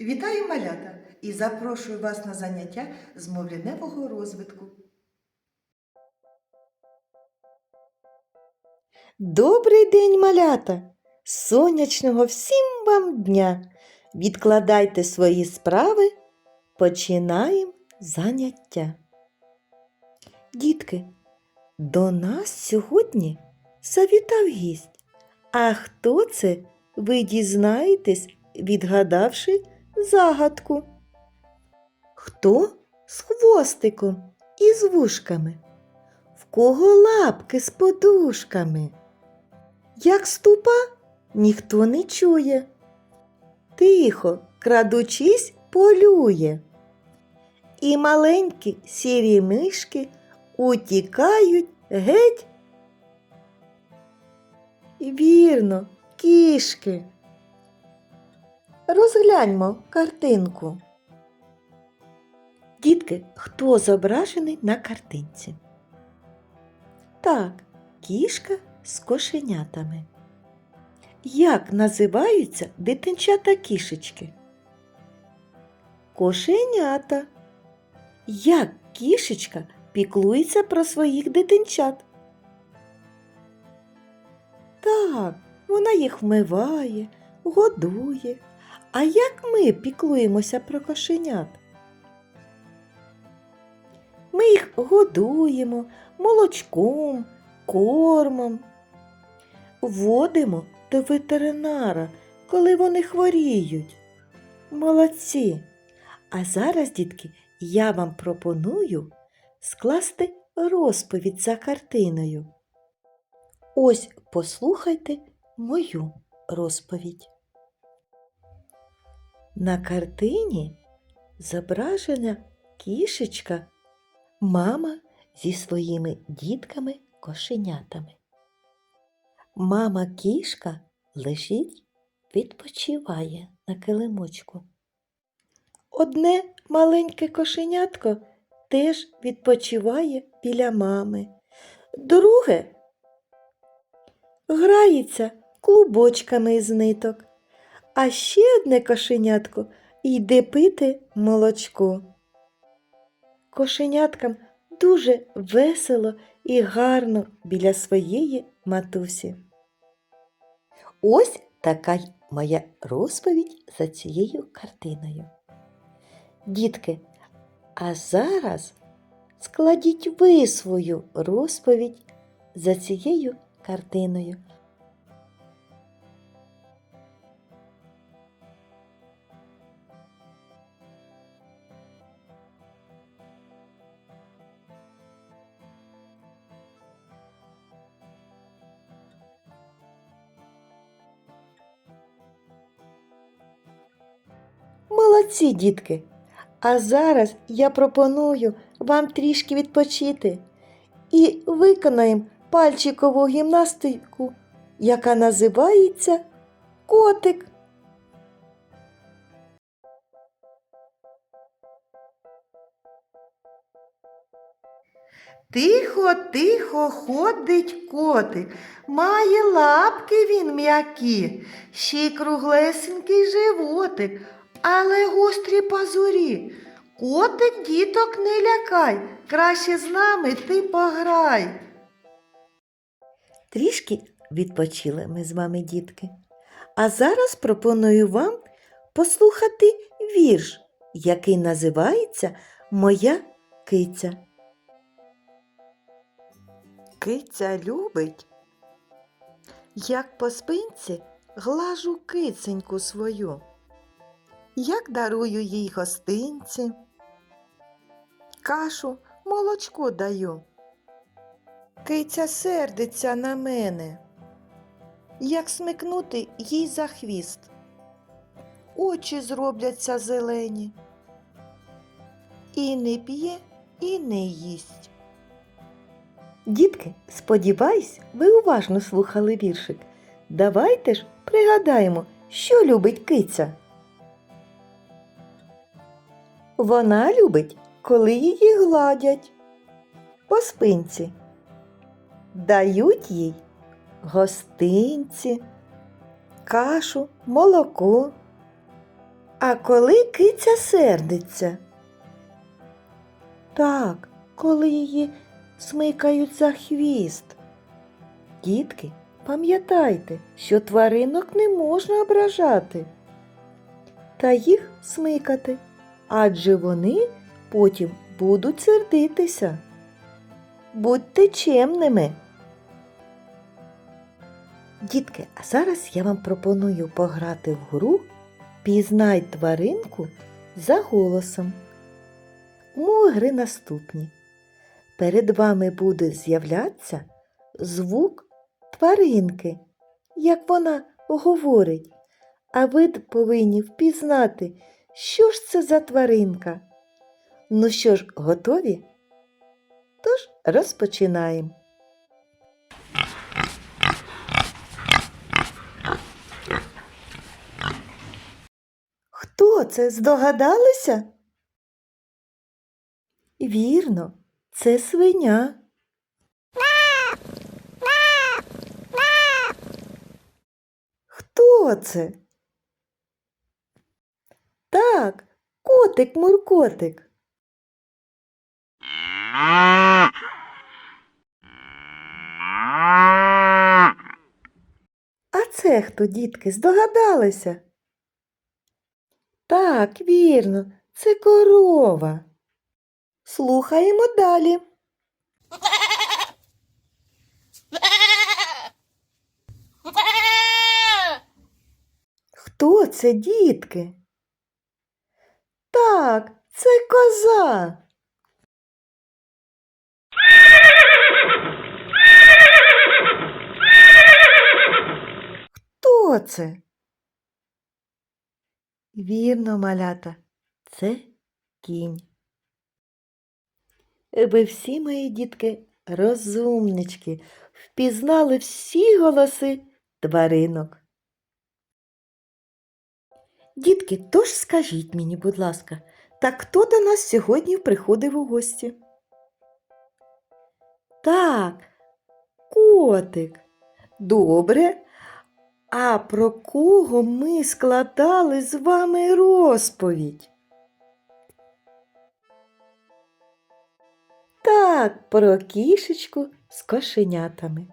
Вітаю малята і запрошую вас на заняття з мовляневого розвитку. Добрий день, малята! Сонячного всім вам дня! Відкладайте свої справи, починаємо заняття. Дітки, до нас сьогодні завітав гість. А хто це, ви дізнаєтесь, відгадавши загадку. Хто з хвостиком і з вушками? В кого лапки з подушками? Як ступа, ніхто не чує. Тихо, крадучись, полює. І маленькі сірі мишки утікають геть. Вірно, кішки. Розгляньмо картинку. Дітки, хто зображений на картинці? Так, кішка з кошенятами. Як називаються дитинчата кішечки? Кошенята. Як кішечка піклується про своїх дитинчат? Так, вона їх вмиває, годує. А як ми піклуємося про кошенят? Ми їх годуємо молочком, кормом. Водимо до ветеринара, коли вони хворіють. Молодці! А зараз, дітки, я вам пропоную скласти розповідь за картиною. Ось послухайте мою розповідь. На картині зображена кішечка, мама зі своїми дітками-кошенятами. Мама кішка лежить, відпочиває на килимочку. Одне маленьке кошенятко теж відпочиває біля мами. Друге грається клубочками із ниток, а ще одне кошенятко йде пити молочко. Кошеняткам дуже весело і гарно біля своєї матусі. Ось така моя розповідь за цією картиною. Дітки, а зараз складіть ви свою розповідь за цією картиною. Молодці, дітки! А зараз я пропоную вам трішки відпочити і виконаємо пальчикову гімнастику, яка називається котик. Тихо, тихо ходить котик, має лапки він м'які, ще й круглесенький животик, але гострі пазурі. Котик діток не лякай, краще з нами ти пограй. Трішки відпочили ми з вами, дітки. А зараз пропоную вам послухати вірш, який називається Моя киця. Киця любить, як по спинці глажу киценьку свою, як дарую їй гостинці, кашу молочко даю. Киця сердиться на мене, як смикнути їй за хвіст. Очі зробляться зелені. І не п'є, і не їсть. Дітки, сподіваюсь, ви уважно слухали віршик. Давайте ж пригадаємо, що любить киця. Вона любить, коли її гладять по спинці дають їй гостинці, кашу, молоко. А коли киця сердиться? Так, коли її смикають за хвіст. Дітки, пам'ятайте, що тваринок не можна ображати та їх смикати, адже вони потім будуть сердитися. Будьте чемними. Дітки, а зараз я вам пропоную пограти в гру Пізнай тваринку за голосом. Умови гри наступні. Перед вами буде з'являтися звук тваринки, як вона говорить, а ви повинні впізнати, що ж це за тваринка. Ну що ж, готові? Тож розпочинаємо. Хто це здогадалися? Вірно, це свиня. Хто це? Так, котик Муркотик. А це хто, дітки, здогадалися? Так, вірно, це корова. Слухаємо далі. Хто це, дітки? Так, це коза. Хто це? Вірно, малята, це кінь. Ви всі, мої дітки, розумнички, впізнали всі голоси тваринок. Дітки, тож скажіть мені, будь ласка, так хто до нас сьогодні приходив у гості? Так, котик. Добре. А про кого ми складали з вами розповідь? Так, про кішечку з кошенятами.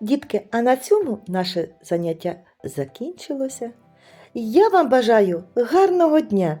Дітки, а на цьому наше заняття закінчилося. Я вам бажаю гарного дня.